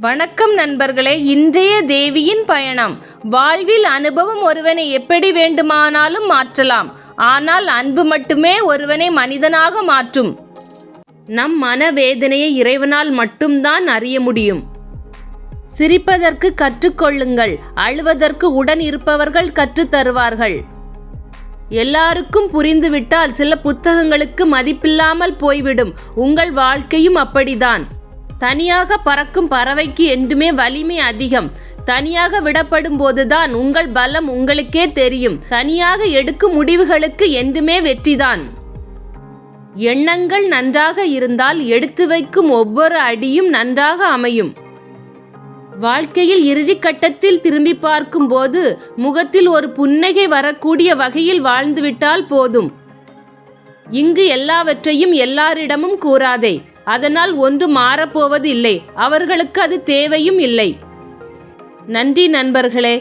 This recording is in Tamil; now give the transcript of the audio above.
வணக்கம் நண்பர்களே இன்றைய தேவியின் பயணம். வாழ்வில் அனுபவம் ஒருவனை எப்படி வேண்டுமானாலும் மாற்றலாம். ஆனால் அன்பு மட்டுமே ஒருவனை மனிதனாக மாற்றும். நம் மனவேதனையை இறைவனால் மட்டும்தான் அறிய முடியும். சிரிப்பதற்கு கற்றுக்கொள்ளுங்கள். அழுவதற்கு உடன் இருப்பவர்கள் கற்றுத் தருவார்கள். எல்லாருக்கும் புரிந்துவிட்டால் சில புத்தகங்களுக்கு மதிப்பில்லாமல் போய்விடும். உங்கள் வாழ்க்கையும் அப்படிதான் தனியாக பறக்கும் பறவைக்கு என்றுமே வலிமை அதிகம். தனியாக விடப்படும் போதுதான் உங்கள் பலம் உங்களுக்கே தெரியும். தனியாக எடுக்கும் முடிவுகளுக்கு என்றுமே வெற்றிதான். எண்ணங்கள் நன்றாக இருந்தால் எடுத்து வைக்கும் ஒவ்வொரு அடியும் நன்றாக அமையும். வாழ்க்கையில் இறுதி கட்டத்தில் திரும்பி பார்க்கும்போது முகத்தில் ஒரு புன்னகை வரக்கூடிய வகையில் வாழ்ந்துவிட்டால் போதும். இங்கு எல்லாவற்றையும் எல்லாரிடமும் கூறாதே. அதனால் ஒன்று மாறப்போவது இல்லை அவர்களுக்கு அது தேவையும் இல்லை. நன்றி நண்பர்களே.